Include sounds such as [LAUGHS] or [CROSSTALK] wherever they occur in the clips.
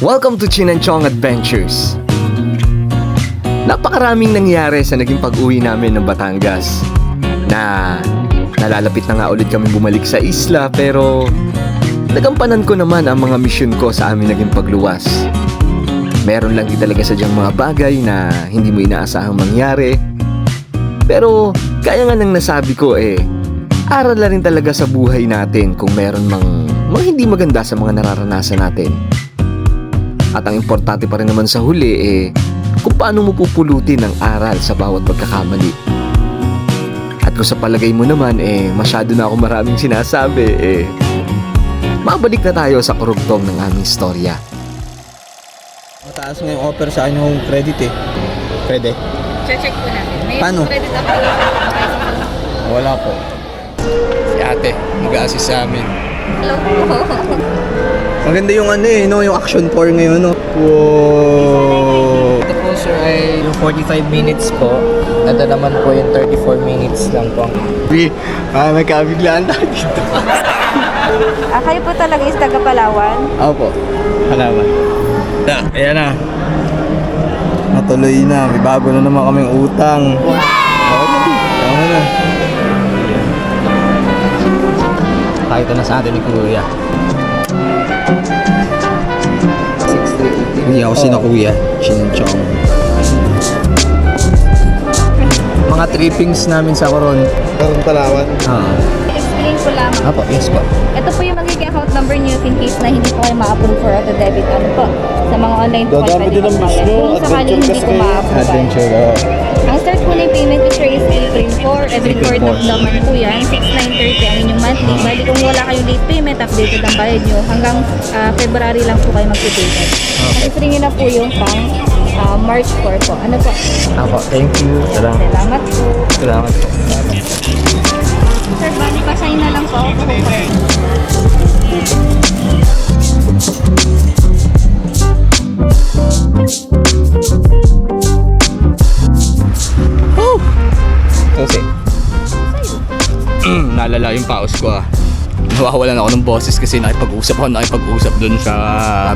Welcome to Chin and Chong Adventures. Napakaraming nangyari sa naging pag-uwi namin ng Batangas. Na nalalapit na nga ulit kami bumalik sa isla pero nagampanan ko naman ang mga misyon ko sa amin naging pagluwas. Meron lang din talaga sadyang mga bagay na hindi mo inaasahang mangyari. Pero kaya nga nang nasabi ko eh, aral na rin talaga sa buhay natin kung meron mang mga hindi maganda sa mga nararanasan natin. At ang importante pa rin naman sa huli eh, kung paano mo pupulutin ang aral sa bawat pagkakamali. At kung sa palagay mo naman eh, masyado na ako maraming sinasabi eh, mabalik na tayo sa kurugtong ng aming istorya. Mataas nga yung offer sa akin yung credit eh. Pwede? Check po natin. May Paano? credit. Wala po. Si ate, mag-assist sa amin. Hello po. [LAUGHS] Maganda yung ano eh, no? Yung action 4 ngayon, no? Wow! Ito po sir ay yung 45 minutes po. Ito naman po yung 34 minutes lang po. Uy, ah, may kabiglaan tayo dito. [LAUGHS] Ah, kayo po talaga is taga Palawan? Ako po. Halaman. Na, ayan na. Natuloy na. May bago na naman kaming utang. Wow! Tama na. Pakita na sa atin ni Kuya. 6380. Hindi ako sina kuya. Chinchong. Mga trippings namin sa Coron. Parang Palawan. Ah. Explain ko lamang. Apo, yes po. Ito po yung magiging account number niyo in case na hindi po kayo ma-approve for auto debit. Ano po? Sa mga online po kayo Dadami pwede din ang magbayad. mismo, Kung sakali adventure hindi kasi po ma-approve. Adventure. Oh. Ang start po na yung payment ko sir is April 4. Every April fourth of 4. the month po yan. 6,930 ang. Bali kung wala kayong late payment, updated ang bayad nyo. Hanggang ah, February lang po kayo mag-payment. Kasi free nyo na po yung pang ah, March 4 po. Ano po? Apo, thank you. Salamat. Salamat po. Salamat po. Sir, bali pa sign na lang po ako. Kasi, [CLEARS THROAT] nalala yung paus ko ah. Nawawalan ako ng boses kasi nakipag-usap ako, nakipag-usap dun sa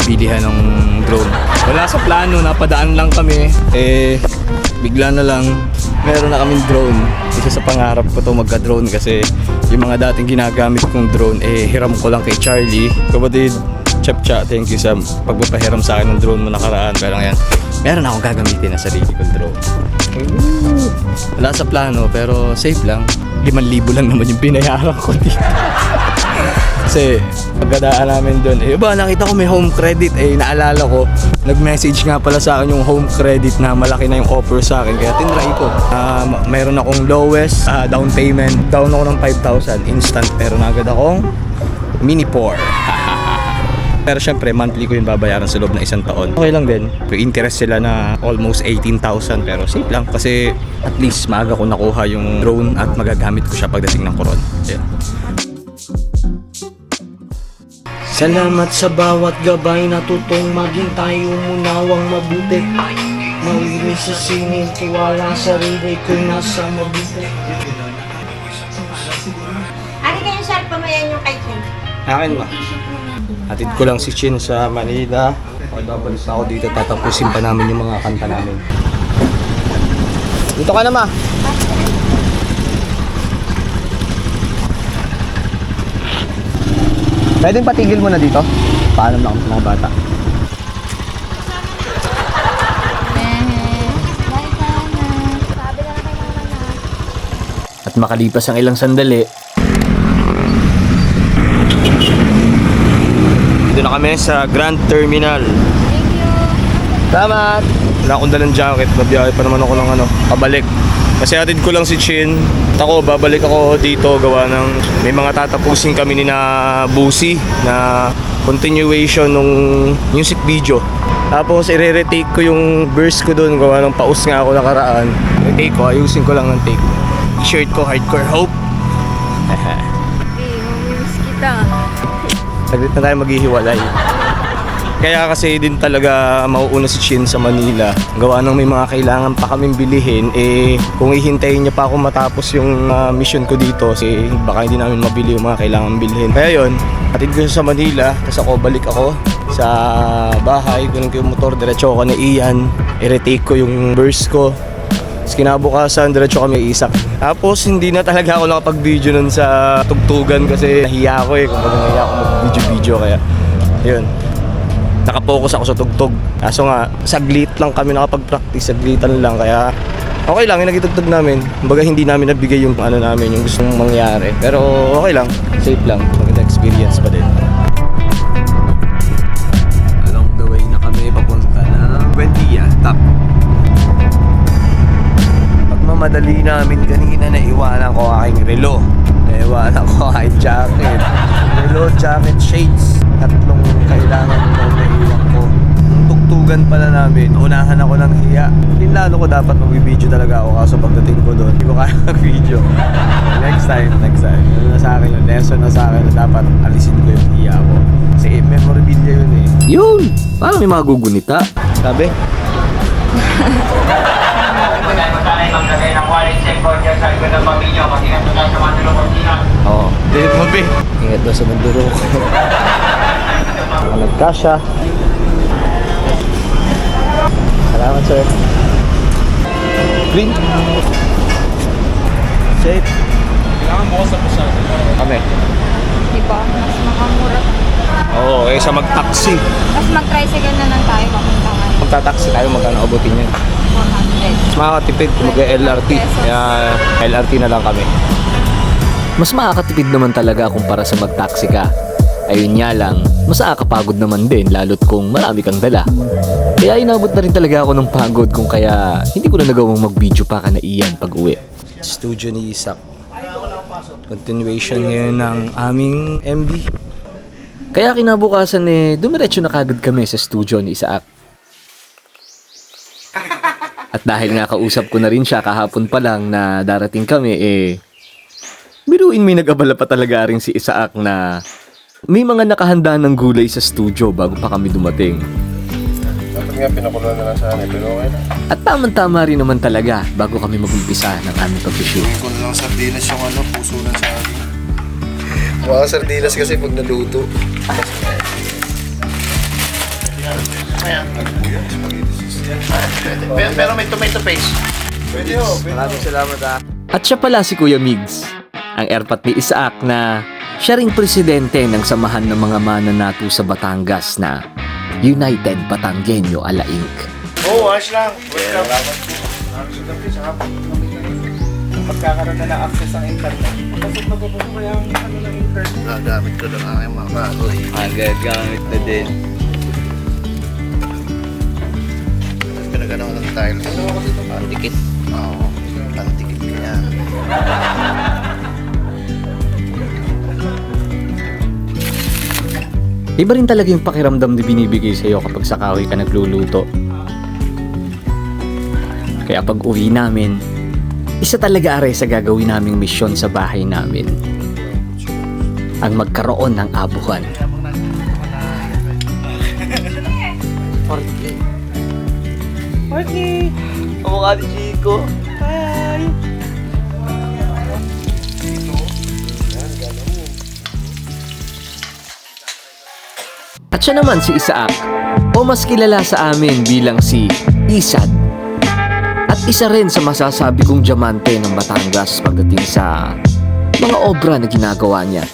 bilihan ng drone. Wala sa plano, napadaan lang kami. Eh, bigla na lang, meron na kaming drone. Isa sa pangarap ko to magka-drone kasi yung mga dating ginagamit kong drone, eh, hiram ko lang kay Charlie. Kapatid, Chapcha, thank you sa pagpapahiram sa akin ng drone mo nakaraan. Pero ngayon, meron akong gagamitin na sarili kong drone. Wala sa plano pero safe lang. 5,000 lang naman yung binayaran ko dito. [LAUGHS] Kasi pagkadaan namin doon, eh ba nakita ko may home credit eh naalala ko nag-message nga pala sa akin yung home credit na malaki na yung offer sa akin kaya tinry ko. Ma- mayroon akong lowest ah, down payment. Down ako ng 5,000 instant pero nagad akong mini 4. Pero syempre, monthly ko yung babayaran sa loob ng isang taon. Okay lang din. May interest sila na almost 18,000 pero safe lang kasi at least maaga ko nakuha yung drone at magagamit ko siya pagdating ng koron. Yeah. Salamat sa bawat gabay na tutong maging tayo munawang mabuti Mawili sa singing, tiwala sa sarili ko nasa mabuti Ari kayo sir, pamayan yung kay Ken. Akin ba? Atid ko lang si Chin sa Manila. Na ako dito. Tatapusin pa namin yung mga kanta namin. Dito ka na ma. Pwedeng patigil mo na dito? Paalam na ako sa mga bata. At makalipas ang ilang sandali, na kami sa Grand Terminal. Salamat! Wala akong dalang jacket. Babiyahe pa naman ako ng ano, pabalik. Kasi atid ko lang si Chin. At ako, babalik ako dito gawa ng may mga tatapusin kami ni na Busi na continuation nung music video. Tapos i-retake ko yung verse ko doon gawa ng paus nga ako nakaraan. Retake ko, ayusin ko lang ng take. T-shirt ko, Hardcore Hope. [LAUGHS] Saglit na tayo maghihiwalay. Kaya kasi din talaga mauuna si Chin sa Manila. Gawa ng may mga kailangan pa kaming bilihin, eh kung ihintayin niya pa ako matapos yung ah, mission ko dito, kasi baka hindi namin mabili yung mga kailangan bilhin. Kaya yon, atid ko sa Manila, tapos ako balik ako sa bahay. kunin ko yung motor, diretso ako ni Ian, i-retake ko yung burst ko. Tapos kinabukasan, diretso kami isak. Tapos hindi na talaga ako nakapag-video nun sa tugtugan kasi nahiya ako eh. Kumbaga nahiya ako mag-video-video kaya yun. Nakapokus ako sa tugtog. Kaso nga, saglit lang kami nakapag-practice, saglitan lang. Kaya okay lang, yung nagitugtog namin. Kumbaga hindi namin nabigay yung ano namin, yung gustong mangyari. Pero okay lang, safe lang. Maganda experience pa din. Pagmamadali namin kanina, naiwanan ko aking relo. Naiwanan ko aking jacket. Relo, jacket, shades. Tatlong kailangan ko naiwan ko. Nung tugtugan pala namin, unahan ako ng hiya. Linlalo ko dapat magbibideo talaga ako kaso pagdating ko doon, hindi ko [LAUGHS] kaya mag-video. next time, next time. Ano na sa akin yun, lesson na sa akin na dapat alisin ko yung hiya ko. Kasi memorabilia yun eh. Yun! Parang may mga gugunita. Sabi? [LAUGHS] Oo. Dili mo, be. Ingat daw sa manduro ko. [LAUGHS] Nagkasya. Salamat, sir. Green. Safe. Kailangan bukas sa pusa. Kami. Diba? Mas makamura. Oo, eh sa mag-taxi. Mas mag-tricycle na lang tayo papunta. Magta-taxi tayo, magkano abutin yan? 400. Mas makakatipid kung mag-LRT. Kaya LRT na lang kami. Mas makakatipid naman talaga kumpara sa mag-taxi ka. Ayun nga lang, mas nakakapagod naman din lalo't kung marami kang dala. Kaya inabot na rin talaga ako ng pagod kung kaya hindi ko na nagawang mag-video pa ka na iyan pag uwi. studio ni Isak. Continuation ngayon ng aming MB. Kaya kinabukasan eh, dumiretso na kagad kami sa studio ni Isaac. At dahil nga kausap ko na rin siya kahapon pa lang na darating kami eh, biruin may nag-abala pa talaga rin si Isaac na may mga nakahanda ng gulay sa studio bago pa kami dumating. At tamang-tama rin naman talaga bago kami mag-umpisa ng aming pag-shoot. ko na lang sardinas yung ano, puso ng saging. Mga sardinas kasi pag naluto. Pero, pero may tomato paste. Pwede ho. Maraming salamat ah. At siya pala si Kuya Migs, ang airpat ni Isaac na siya ring presidente ng samahan ng mga mananato sa Batangas na United Batanggenyo Ala Inc. Oo, oh, ayos lang. Welcome. Pagkakaroon na ng access ang internet. Po kaya ang ano ng internet. Gagamit ko lang aking mga kahoy. Agad gamit na din. Tiles. Ang dikit. Oo. Ang tikit ko yan. Iba rin talaga yung pakiramdam na binibigay sa'yo kapag sa kahoy ka nagluluto. Kaya pag uwi namin, isa talaga are sa gagawin naming misyon sa bahay namin. Ang magkaroon ng abuhan. Kamukha ni Chico. At siya naman si Isaac, o mas kilala sa amin bilang si Isad. At isa rin sa masasabi kong diamante ng Batangas pagdating sa mga obra na ginagawa niya.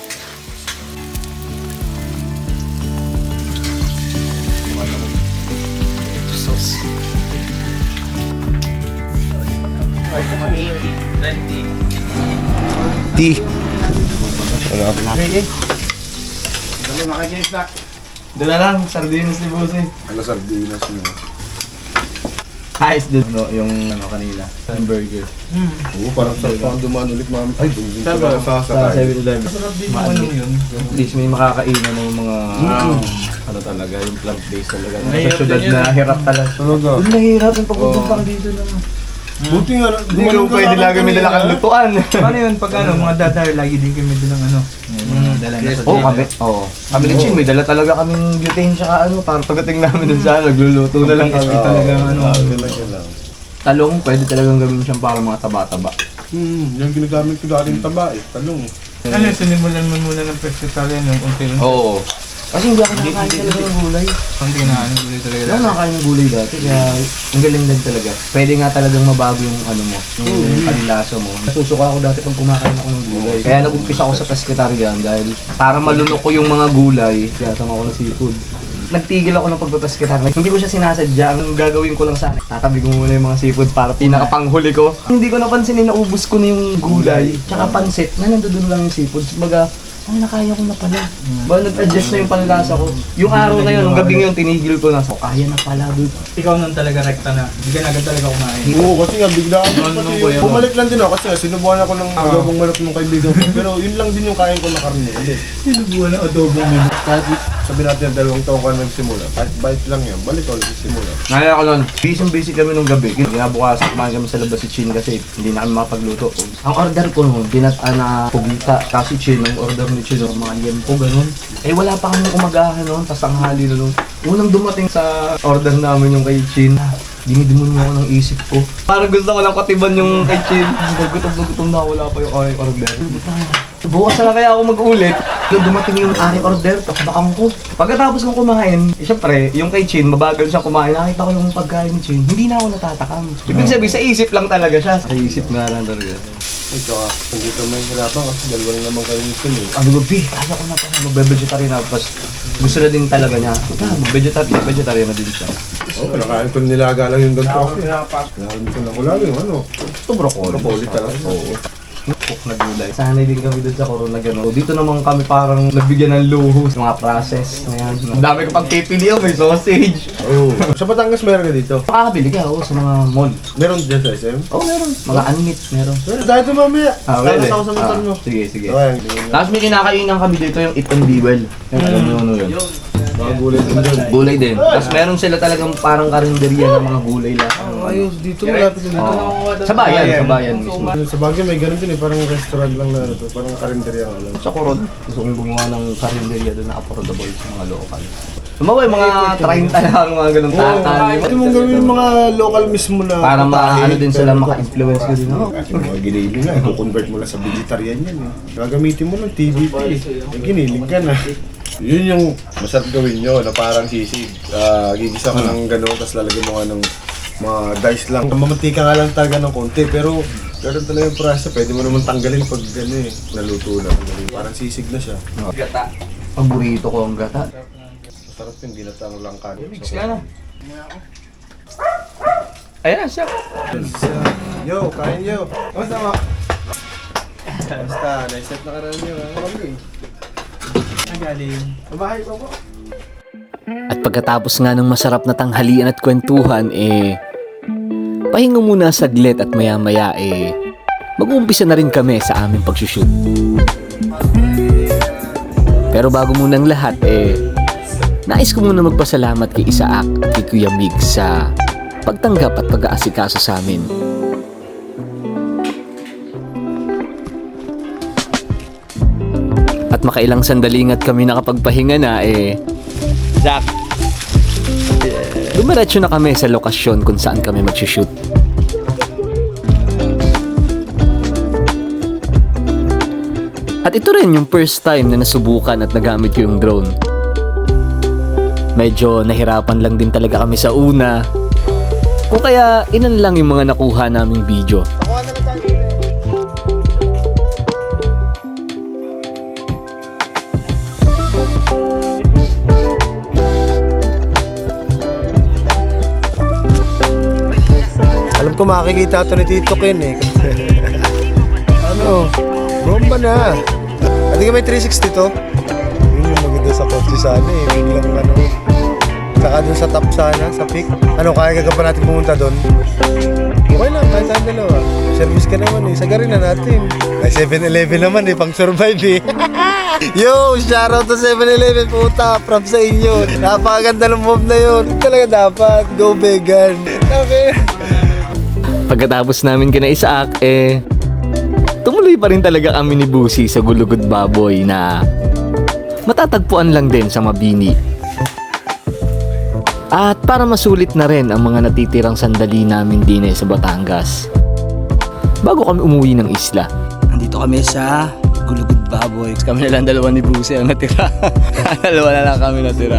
T. Dala lang, sardinas ni Bossy. Ano sardinas mo? Ayos din no, yung ano kanila, yung burger. Oo, parang sa pang dumaan ulit mami. Ay, dumi Saan ba? Sa 7-Eleven. Maano yun? At least may makakainan ng mga ano talaga, yung plant-based talaga. Sa syudad na hirap talaga. Talaga. Yung pagpupunta ka dito na. Buti nga, Hindi mo pwede lagi may dala kang lutuan. [LAUGHS] Paano yun pag ano, mga dadar, lagi din kami dalang ano, dala na sa Oo, kami. Oo. Kami ni Chin, may dala talaga kaming butane tsaka ano, para pagdating namin dun sa ano, nagluluto na lang kami. talaga ano. Talaga lang. Talong, pwede talagang gawin siyang para mga taba-taba. Hmm, yung ginagamit ko dati yung taba eh. Talong. Ano yun, sinimulan mo muna ng vegetarian yung unti lang. Oo. Kasi hindi ako nakakain talaga ng gulay. Hindi na ano ulit talaga. Wala nakakain ng gulay dati, kaya ang galing din talaga. Pwede nga talagang mabago yung ano mo, yung panlasa mo. Nasusuka ako dati pag kumakain ako ng gulay. Kaya nag-umpisa ako sa pescatarian dahil para malunok ko yung mga gulay, kaya tama ako ng seafood. Nagtigil ako ng pagpapescatarian. Hindi ko siya sinasadya. Ang gagawin ko lang sana, tatabi ko muna yung mga seafood para pinakapanghuli ko. Hindi ko napansin na naubos ko na yung gulay. Tsaka pansit, na nandoon lang yung seafood. Kumbaga, ay, nakaya ko na pala. Ba, nag-adjust na yung panlasa ko. Yung araw na yun, yung gabi ngayon, tinigil ko na. So, kaya na pala, dude. Ikaw nun talaga rekta na. Hindi ka na agad talaga kumain. Oo, kasi nga biglaan Ano, ano ba kasi yun? bumalik lang din ako kasi nga, sinubukan ako ng adobong manok ng kaibigan ko. Pero yun lang din yung kain ko na karne. Sinubuhan ng adobong manok. Kahit sabi natin dalawang taon ka nagsimula, kahit bite lang yan, balik ulit sa simula. Nalala ko nun, busy busy kami nung gabi. Kinabukasan, kumain kami sa labas si Chin kasi hindi na kami makapagluto. Ang order ko noon, binata na pugita. Kasi Chin, ang order ni Chin, yung mga liempo, ganun. Eh wala pa kami umagahan noon, tas ang hali na noon. Unang dumating sa order namin yung kay Chin, dinidimun niya ako ng isip ko. Parang gusto ko lang katiban yung kay Chin. Gutom na gutom na wala pa yung order. Bukas na lang kaya ako mag-ulit. Yung dumating yung aking order, kakabakang ko. Pagkatapos kong kumain, eh, syempre, yung kay Chin, mabagal siya kumain. Nakita ko yung pagkain ni Chin, hindi na ako natatakam. Ibig sabihin, sa isip lang talaga siya. Sa isip nga lang talaga. Ito ah, hindi ka may hirapan kasi dalawa lang naman kayo nito eh. Sabi ko, B, kaya ko na pala, magbe-vegetarian na. Tapos gusto na din talaga niya. Ah, mag-vegetarian, vegetarian na din siya. Oo, oh, nakain ko nilaga lang yung ganito kasi. Nakalimutan ako lagi yung ano. Ito broccoli. Broccoli talaga. Oo. Cook na gulay. Sanay din kami doon sa Corona gano'n. So, dito naman kami parang nabigyan ng luho sa mga process. Ayan. Ang dami ko pang pipilihan, may sausage. Oo. Sa Batangas meron ka dito? Makakabili ka ako sa mga mall. Meron dyan sa SM? Oo, oh, meron. Mga unmeat, meron. Meron, dahil ito mamaya. Ah, Tapos ako sa motor Ah, mo. Sige, sige. Okay. Tapos may kinakainan kami dito yung It and Be Well. Yung alam mo ano yun. Mga gulay din dyan. Gulay din. Tapos meron sila talagang parang karinderya ng mga gulay lang. Ayos, dito malapit na dito. Oo. Sa bayan, sa bayan mismo. Sa Baguio may ganun din eh, parang restaurant lang na ano to, parang karinderya lang. Sa Coron, gusto kong gumawa ng karinderya doon na affordable sa mga local. Sumawa yung mga 30 lang, mga ganun tatay. Pwede mong gawin yung mga local mismo na Para maano din sila, pero maka-influence ko din. Yung mga giniling nga, i-convert mo lang sa vegetarian yan eh. Gagamitin mo lang eh. Eh, giniling ka na. Yun yung masarap gawin nyo na parang sisig. Ah, gigisa ka ng gano'n, tapos lalagyan mo nga ng mga dice lang. Mamantika nga lang talaga ng konti, pero Ganun talaga yung process. Pwede mo naman tanggalin pag ano eh, naluto na. Parang sisig na siya. Gata. Paborito ko ang gata. Masarap yung ginatang langka. Mix ka na. Ayan, siya. Yo, kain yo. Kamusta mo? Basta, naiset na ka na niyo. Kami. Nagaling. Babahay pa po. At pagkatapos nga ng masarap na tanghalian at kwentuhan, eh, pahinga muna saglit at maya-maya, eh, mag-uumpisa na rin kami sa aming pagsushoot. Pero bago munang lahat, eh, nais ko muna magpasalamat kay Isaac at kay Kuya Mig sa pagtanggap at pag-aasikaso sa amin. At makailang sandalingat kami nakapagpahinga na, eh, Jack, Dumiretso na kami sa lokasyon kung saan kami magsushoot. At ito rin yung first time na nasubukan at nagamit ko yung drone. Medyo nahirapan lang din talaga kami sa una. Kung kaya inan lang yung mga nakuha naming video. Makikita ito ni Tito Ken eh. [LAUGHS] ano? Bomba na. Hindi ka may 360 to? Yun yung maganda sa kotse sana eh. Biglang ano. Saka dun sa top sana, sa peak. Ano, kaya ka pa natin pumunta doon? Okay lang, kahit tayong dalawa. Service ka naman eh. Sagarin na natin. Ay, 7-Eleven naman eh, pang survive eh. [LAUGHS] Yo, shoutout to 7-Eleven, puta. Props sa inyo. Napakaganda ng move na yun. Talaga dapat. Go vegan. Okay. Pagkatapos namin kina Isaac, eh, tumuloy pa rin talaga kami ni Busi sa Gulugod Baboy na matatagpuan lang din sa Mabini. At para masulit na rin ang mga natitirang sandali namin din eh sa Batangas. Bago kami umuwi ng isla. Nandito kami sa lugod-lugod baboy. Kami na lang dalawa ni Buse ang natira. [LAUGHS] dalawa na lang kami natira.